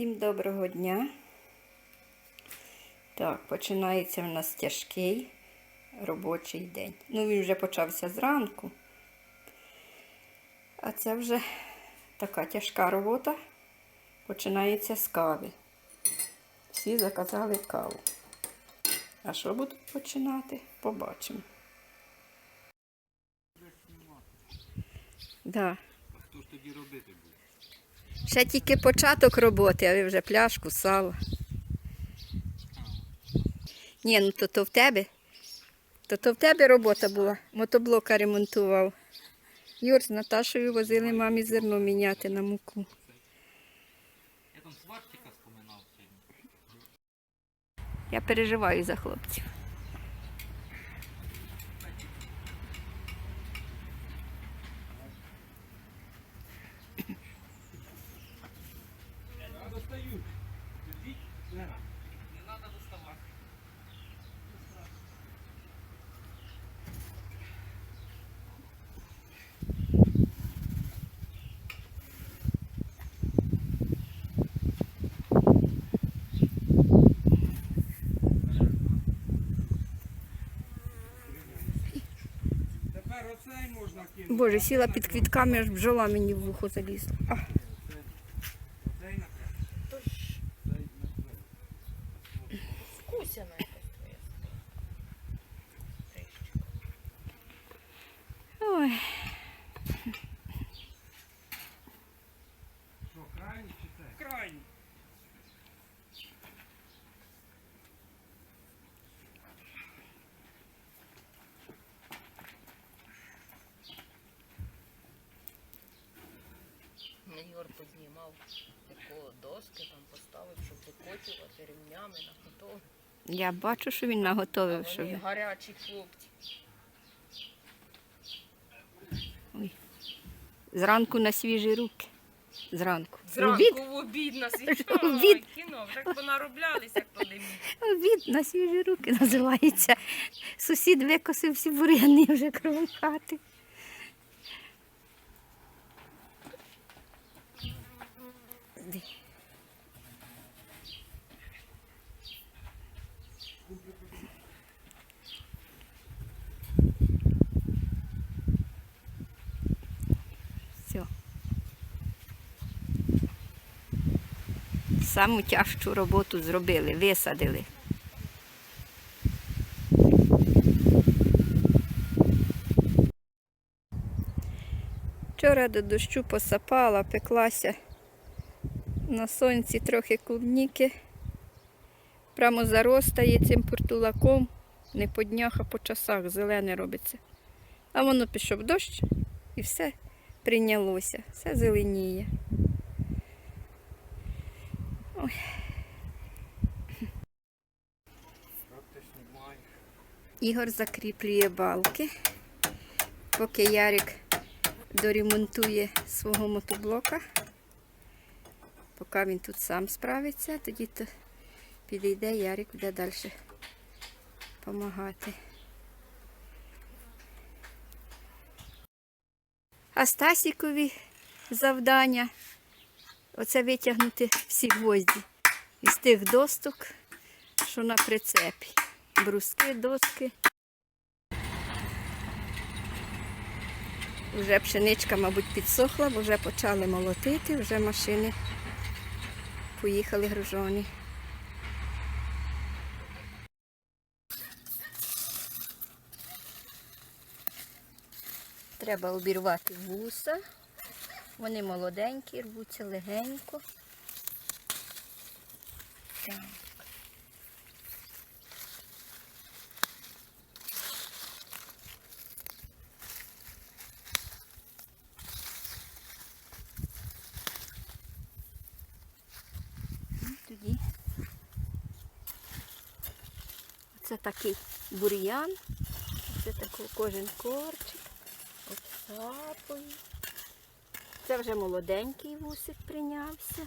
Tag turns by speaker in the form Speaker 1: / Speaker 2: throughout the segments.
Speaker 1: Всім доброго дня. Так, починається в нас тяжкий робочий день. Ну, він вже почався зранку. А це вже така тяжка робота. Починається з кави. Всі заказали каву. А що будуть починати? Побачимо. Да.
Speaker 2: А хто ж тоді робити буде?
Speaker 1: Ще тільки початок роботи, а ви вже пляшку, сало. Ні, ну то то в тебе. То то в тебе робота була. Мотоблока ремонтував. Юр з Наташою возили мамі зерно міняти на муку.
Speaker 2: Я там сварщика споминав сьогодні.
Speaker 1: Я переживаю за хлопців. Боже, сіла під квітками, аж бджола мені в вухо залізла. А,
Speaker 3: Оцей накрив. Цей накрив.
Speaker 4: Вкусяна якась твоя стрижка.
Speaker 1: ой,
Speaker 3: Що, крайній чи це? Крайній.
Speaker 4: Ігор познімав такого доски, там поставив, щоб викочувати ремнями на готові.
Speaker 1: я бачу, що він наготовив. Що
Speaker 4: Вони
Speaker 1: ви-
Speaker 4: гарячі хлопці.
Speaker 1: Зранку на свіжі руки. Зранку.
Speaker 4: Зранку
Speaker 1: Обід?
Speaker 4: в обід на
Speaker 1: Обід.
Speaker 4: світло кіно. Так понароблялися, як то димі.
Speaker 1: Обід на свіжі руки називається. Сусід викосив всі бур'яни вже кругом хати. Ди. Все. Саму тяжчу роботу зробили, висадили. Вчора до дощу посапала, пеклася на сонці трохи клубніки. Прямо заростає цим портулаком, не по днях, а по часах зелене робиться. А воно пішов дощ і все прийнялося, все зеленіє. Ой. Ігор закріплює балки, поки Ярик доремонтує свого мотоблока. Поки він тут сам справиться, тоді то підійде, Ярик буде далі допомагати. А Стасікові завдання оце витягнути всі гвозді із тих досток, що на прицепі. Бруски, доски. Вже пшеничка, мабуть, підсохла, бо вже почали молотити, вже машини поїхали гружоні. Треба обірвати вуса. Вони молоденькі, рвуться легенько. Так. Тоді це такий бур'ян. Це такий кожен корчик. Обсапую. Це вже молоденький вусик прийнявся.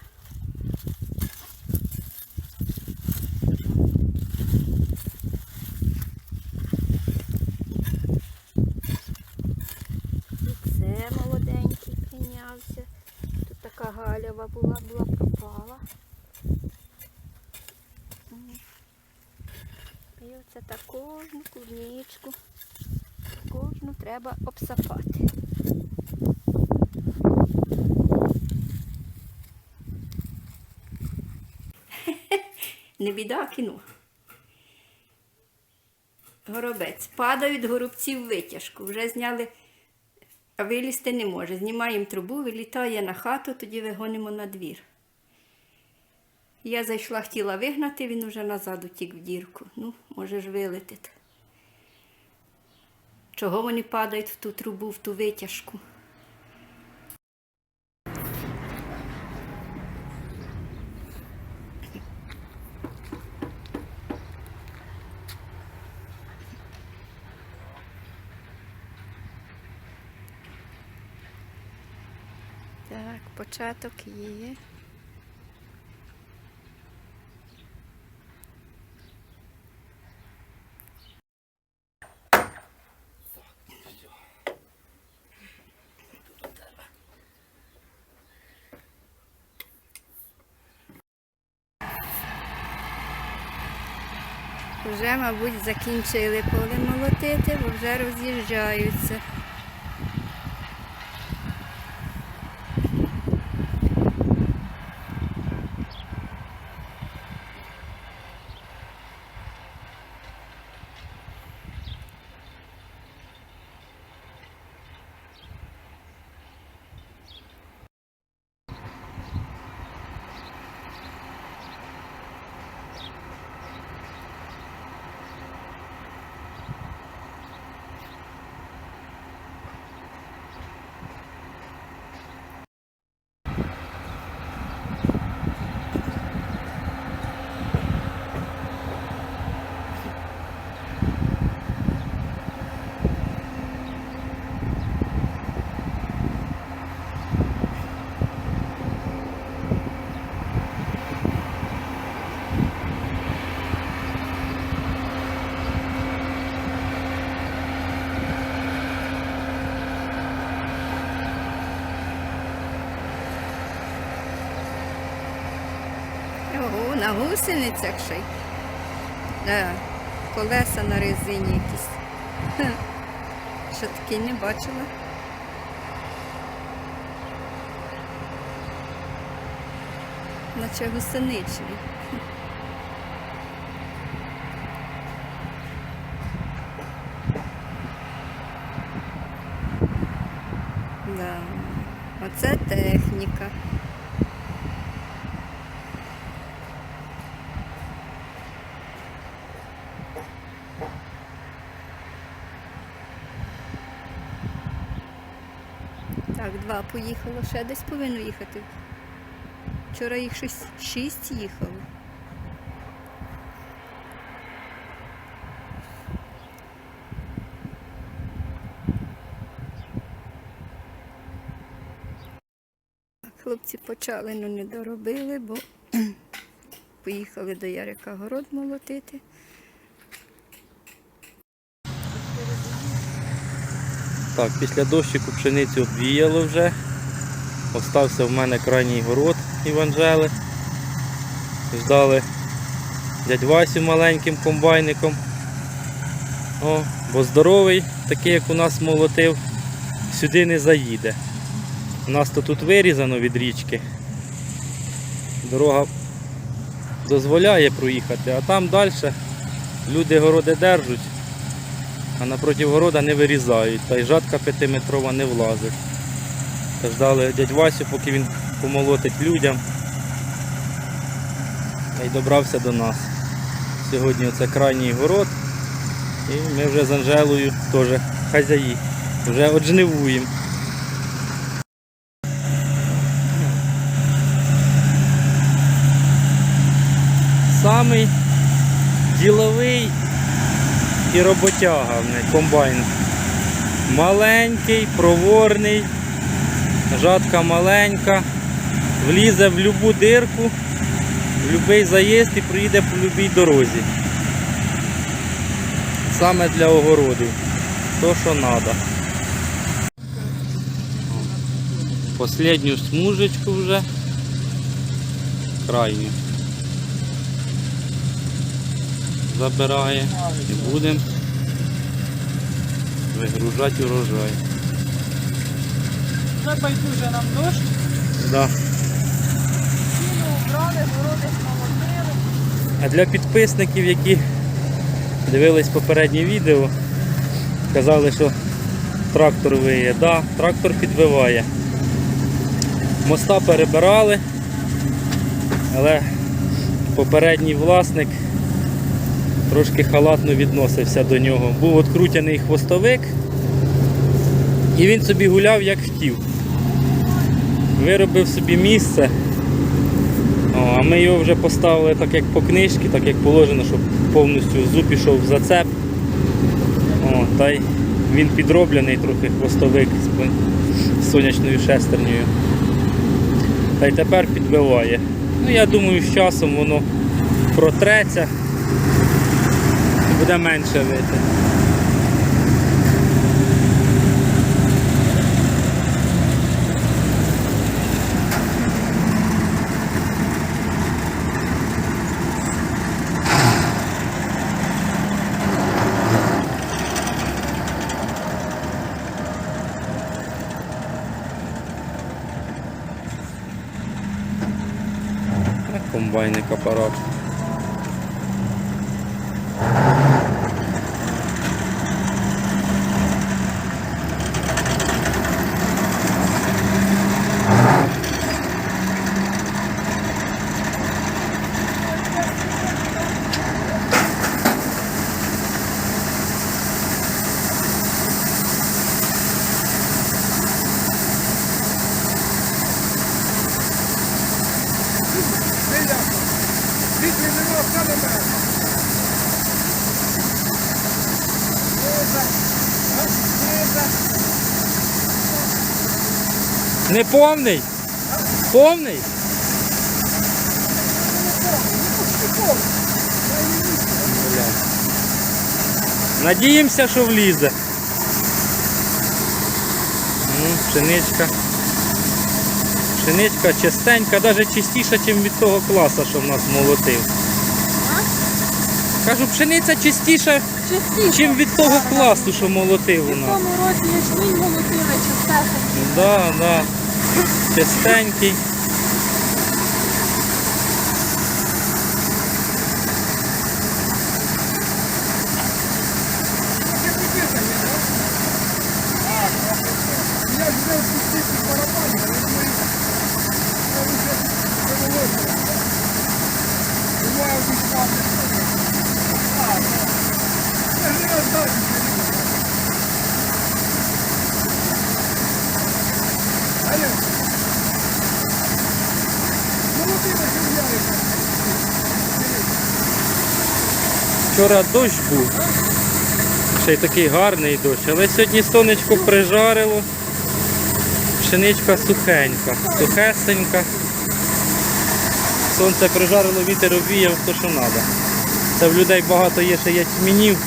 Speaker 1: І це молоденький прийнявся. Тут така галява була, була пропала. Оце так кожну клубничку, кожну треба обсапати. Не біда, кину. Горобець. Падають горобці в витяжку. Вже зняли, а вилізти не може. Знімаємо трубу, вилітає на хату, тоді вигонимо на двір. Я зайшла, хотіла вигнати, він уже назад утік в дірку. Ну, може ж вилетить. Чого вони падають в ту трубу, в ту витяжку? Так, початок є. Вже, мабуть, закінчили поле молотити, бо вже роз'їжджаються. Ого, на гусеницях ще й. Да, колеса на резині якісь. Ха, Що таке не бачила. Наче гусеничні. Да. Оце техніка. Так, два поїхало, ще десь повинно їхати. Вчора їх щось шість їхало. Хлопці почали, але не доробили, бо поїхали до Ярика город молотити.
Speaker 2: Так, після дощику пшеницю обвіяло вже. Остався в мене крайній город Іванжели. Ждали дядь Васю маленьким комбайником. О, бо здоровий, такий як у нас молотив, сюди не заїде. У нас то тут вирізано від річки. Дорога дозволяє проїхати, а там далі люди городи держать а напроти города не вирізають, та й жатка п'ятиметрова не влазить. Та ждали дядь Васю, поки він помолотить людям. Та й добрався до нас. Сьогодні це крайній город. І ми вже з Анжелою теж хазяї. Вже оджнивуємо. Самий діловий і роботяга в неї, комбайн. Маленький, проворний, жатка маленька, влізе в будь-яку дирку, в будь-який заїзд і проїде по будь-якій дорозі. Саме для огородів. То, що треба. Последню смужечку вже. Крайню. Забирає і будемо вигружати урожай.
Speaker 5: Вже байдуже нам дощ,
Speaker 2: Да.
Speaker 5: сіно убрали, городи молотили.
Speaker 2: А для підписників, які дивились попереднє відео, казали, що трактор виє. Да, трактор підвиває. Моста перебирали, але попередній власник трошки халатно відносився до нього. Був открутяний хвостовик, і він собі гуляв як хотів. Виробив собі місце. О, а ми його вже поставили так як по книжці, так як положено, щоб повністю зуб пішов в зацеп. О, та й він підроблений трохи хвостовик з сонячною шестернею. Та й тепер підбиває. Ну я думаю, з часом воно протреться буде менше вити. Комбайник апарат.
Speaker 3: Силя. Вітрі нема, все на мене. Лиза. А? Лиза.
Speaker 2: Не повний? Повний? Надіємося, що влізе. Ну, пшеничка. Пшеничка чистенька, навіть чистіша, ніж від того класа, що в нас молотив. Кажу, пшениця чистіша,
Speaker 5: Частіше.
Speaker 2: ніж від того класу, що молотив у
Speaker 5: В
Speaker 2: нас.
Speaker 5: тому році ячмінь молотили, чистесенький.
Speaker 2: Да, да. Чистенький. Вчора дощ був. Ще й такий гарний дощ, але сьогодні сонечко прижарило. Пшеничка сухенька, сухесенька. Сонце прижарило, вітер обвіяв, то що треба. Це в людей багато є ще ячмінів,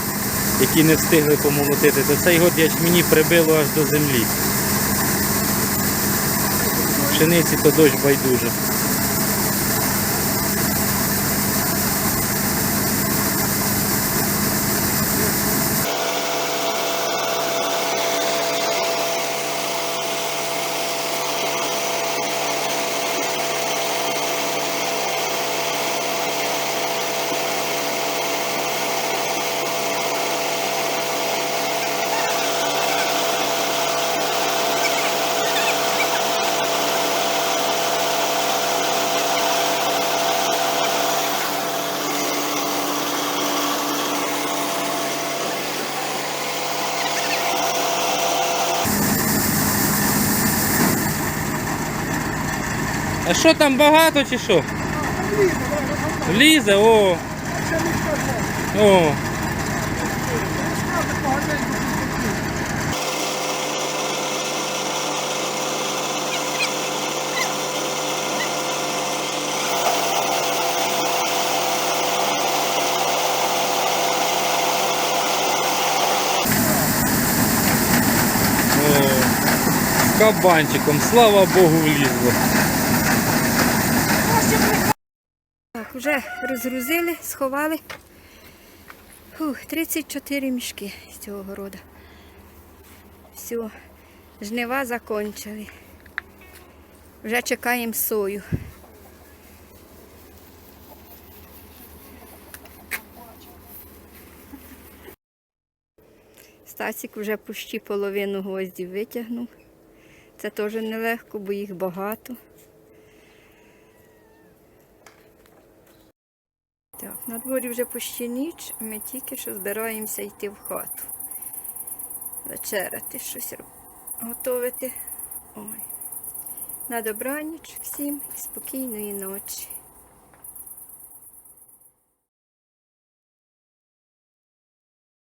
Speaker 2: які не встигли помолотити, то цей год ячміні прибило аж до землі. Пшениці то дощ байдуже. А що там багато чи що? Влізе, о. О. Кабанчиком, слава Богу, влізло.
Speaker 1: Так, вже розгрузили, сховали. Фух, 34 мішки з цього города. Все, жнива закончили. Вже чекаємо сою. Стасік вже почти половину гвоздів витягнув. Це теж нелегко, бо їх багато. Так, на дворі вже почти ніч, ми тільки що збираємося йти в хату. Вечеряти, щось готувати. Ой. На добраніч всім і спокійної ночі.